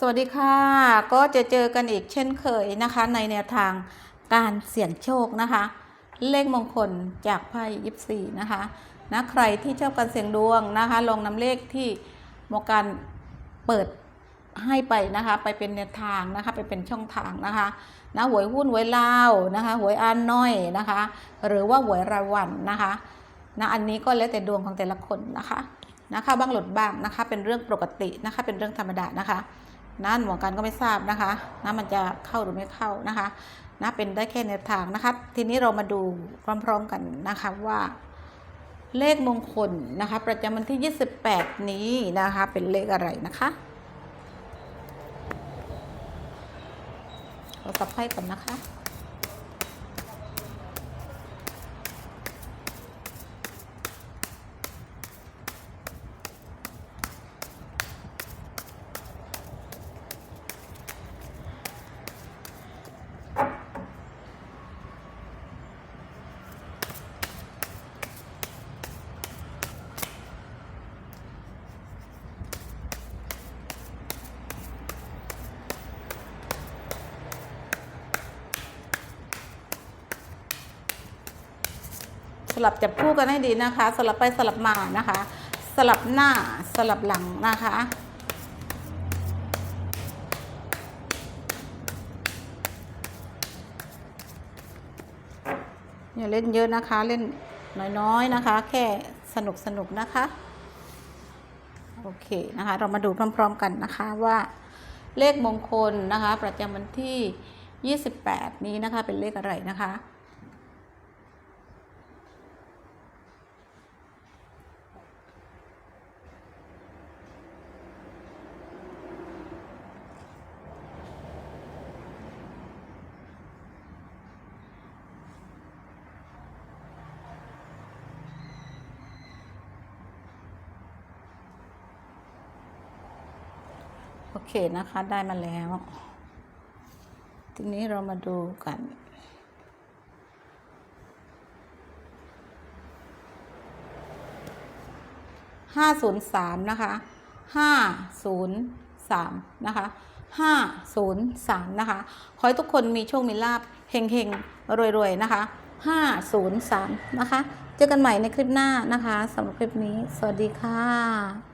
สวัสดีค่ะ ก็จะเจอกันอีกเช่นเคยนะคะ ในแนวทางการเสี่ยงโชคนะคะ เลขมงคลจากไพ่ยิปซีนะคะนะใครที่ชอบการเสี่ยงดวงนะคะ ลองนำเลขที่หมอการเปิดให้ไปนะคะ ไปเป็นแนวทางนะคะ ไปเป็นช่องทางนะคะนะหวยหุ้นหวยลาวนะคะหวยอานน้อยนะคะ หรือว่าหวยรายวันนะคะนะอันนี้ก็แล้วแต่ดวงของแต่ละคนนะคะนะคะบ้างหลุดบ้างนะคะ เป็นเรื่องปกตินะคะ เป็นเรื่องธรรมดานะคะ นะหมอกันก็ไม่ทราบนะคะนะมันจะเข้าหรือไม่เข้านะคะนะเป็นได้แค่แนวทางนะคะ ทีนี้เรามาดูพร้อมๆกันนะคะว่าเลขมงคลนะคะ ประจำวันที่ 28 นี้นะคะ เป็นเลขอะไรนะคะเราสับไพ่ก่อนนะคะ สลับจับคู่กันให้ดีนะคะ สลับไปสลับมานะคะ สลับหน้าสลับหลังนะคะอย่าเล่นเยอะนะคะเล่นน้อยๆนะคะ แค่สนุกสนุกนะคะ โอเคนะคะ เรามาดูพร้อมๆกันนะคะว่าเลขมงคลนะคะ ประจำวันที่ 28 นี้นะคะ เป็นเลขอะไรนะคะ อเคนะคะได้มาแล้ว ทีนี้เรามาดูกันห้าศูนย์สามนะคะห้าศูนย์สามนะคะห้าศูนย์สามนะคะ ขอให้ทุกคนมีโชค มีลาบเฮงเฮงรวยรวย ๆ นะคะห้าศูนย์สามนะคะ เจอกันใหม่ในคลิปหน้านะคะสำหรับคลิปนี้ สวัสดีค่ะ